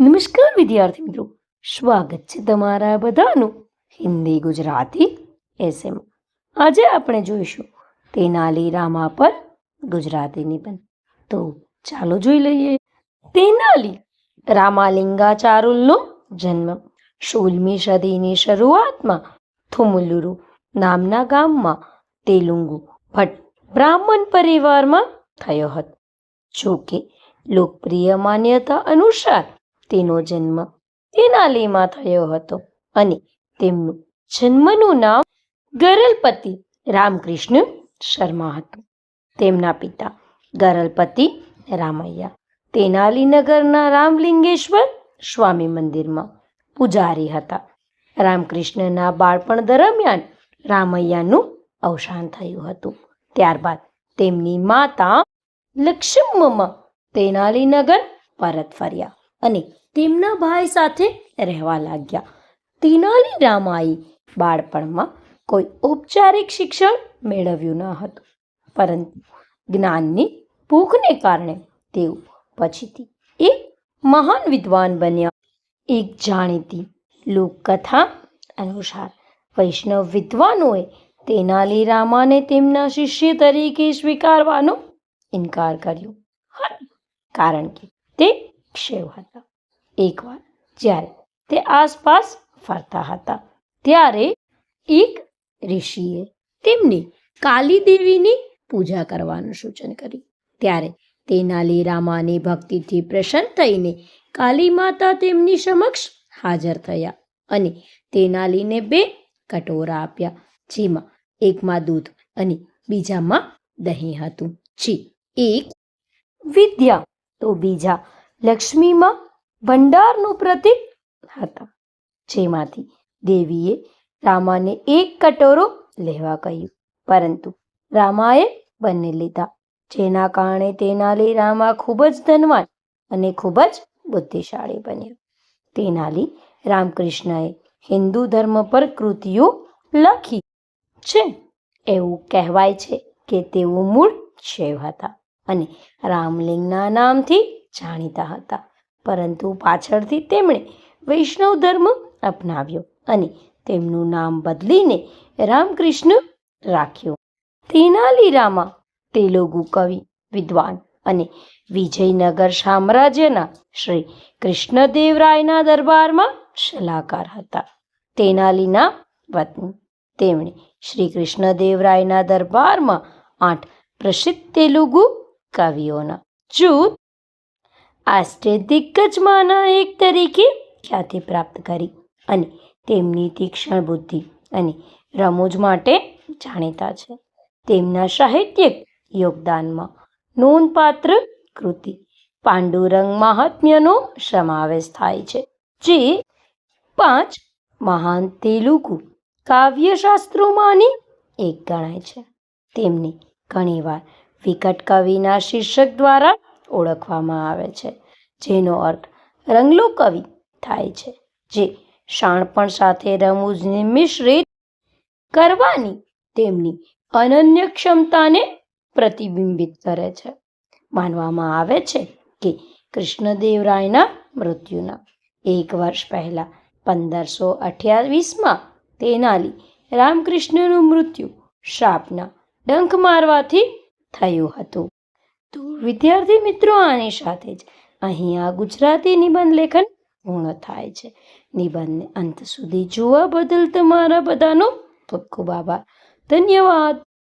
નમસ્કાર વિદ્યાર્થી મિત્રો. સ્વાગત છે તમારા બધાનું હિન્દી ગુજરાતી એસએમ. આજે આપણે જોઈશું તેનાલી રામા પર ગુજરાતી નિબંધ. તો ચાલો જોઈ લઈએ. તેનાલી રામાલિંગાચારુલનો જન્મ. સોળમી સદીની શરૂઆતમાં થુમુલુરુ નામના ગામમાં તેલુગુ ભટ્ટ બ્રાહ્મણ પરિવારમાં થયો હતો. જોકે લોકપ્રિય માન્યતા અનુસાર તેનો જન્મ તેનાલીમાં થયો હતો અને તેમનું જન્મનું નામ ગરલપતિ રામકૃષ્ણ શર્મા હતું. તેમના પિતા ગરલપતિ રામૈયા. તેનાલીનગરના રામલિંગેશ્વર સ્વામી મંદિરમાં પૂજારી હતા. રામકૃષ્ણના બાળપણ દરમિયાન રામૈયાનું અવસાન થયું હતું. ત્યારબાદ તેમની માતા લક્ષ્મમાં તેનાલીનગર પરત ફર્યા અને તેમના ભાઈ સાથે રહેવા લાગ્યા. તેનાલી રામાએ બાળપણમાં કોઈ ઔપચારિક શિક્ષણ મેળવ્યું ન હતું, પરંતુ જ્ઞાનની ભૂખને કારણે તેઓ પછીથી એક મહાન વિદ્વાન બન્યા. એક જાણીતી લોકકથા અનુસાર વૈષ્ણવ વિદ્વાનોએ તેનાલી રામાને તેમના શિષ્ય તરીકે સ્વીકારવાનો ઇનકાર કર્યો. કારણ કે તે ક્ષેવ હતા. એકવાર જ્યારે તે આસપાસ ફરતા હતા, ત્યારે એક ઋષિએ તેમની કાલી દેવીની પૂજા કરવાનું સૂચન કર્યું. ત્યારે તેનાલી રામાની ભક્તિથી પ્રસન્ન થઈને કાલી માતા તેમની સમક્ષ હાજર થયા અને તેનાલીને બે કટોરા આપ્યા, જેમાં એકમાં દૂધ અને બીજામાં દહીં હતું. જે, એક વિદ્યા, તો બીજા લક્ષ્મીમાં ભંડારનું પ્રતીક હતા. જેમાંથી દેવીએ રામાને એક કટોરો લેવા કહ્યું. પરંતુ રામાએ બંને લીધા. જેના કારણે તેનાલી રામા ખૂબ જ ધનવાન અને ખૂબ જ બુદ્ધિશાળી બન્યા. તેનાલી રામકૃષ્ણએ હિન્દુ ધર્મ પર કૃતિઓ લખી છે. એવું કહેવાય છે કે તેઓ મૂળ શૈવ હતા અને રામલિંગના નામથી જાણીતા હતા. પરંતુ પાછળથી તેમણે વૈષ્ણવ ધર્મ અપનાવ્યો અને તેમનું નામ બદલીને રામકૃષ્ણ રાખ્યું. તેનાલીરામા તેલુગુ કવિ, વિદ્વાન અને વિજયનગર સામ્રાજ્યના શ્રી કૃષ્ણદેવરાયના દરબારમાં સલાહકાર હતા. તેનાલીના વતની તેમણે શ્રી કૃષ્ણદેવરાયના દરબારમાં આઠ પ્રસિદ્ધ તેલુગુ કવિઓના જૂથ આષ્ટદિગ્ગજમાંના એક તરીકે ખ્યાતિ પ્રાપ્ત કરી અને તેમની તીક્ષ્ણ બુદ્ધિ અને રમૂજ માટે જાણીતા છે. તેમના સાહિત્યિક યોગદાનમાં નોંધપાત્ર કૃતિ પાંડુરંગ મહાત્મ્યનો સમાવેશ થાય છે, જે પાંચ મહાન તેલુગુ કાવ્યશાસ્ત્રોમાંની એક ગણાય છે. તેમને ઘણીવાર વિકટ કવિના શીર્ષક દ્વારા ઓળખવામાં આવે છે, જેનો અર્થ રંગલો કવિ થાય છે, જે શાણપણ સાથે રમૂજને મિશ્રિત કરવાની તેમની અનન્ય ક્ષમતાને પ્રતિબિંબિત કરે છે. માનવામાં આવે છે કે કૃષ્ણદેવરાયના મૃત્યુના એક વર્ષ પહેલાં પંદરસો અઠ્યાવીસમાં તેનાલી રામકૃષ્ણનું મૃત્યુ શાપના ડંખ મારવાથી થયું હતું. તો વિદ્યાર્થી મિત્રો આની સાથે જ. અહીં આ ગુજરાતી નિબંધ લેખન પૂર્ણ થાય છે. નિબંધને અંત સુધી જોવા બદલ તમારા બધાનો ખૂબ ખૂબ આભાર. ધન્યવાદ.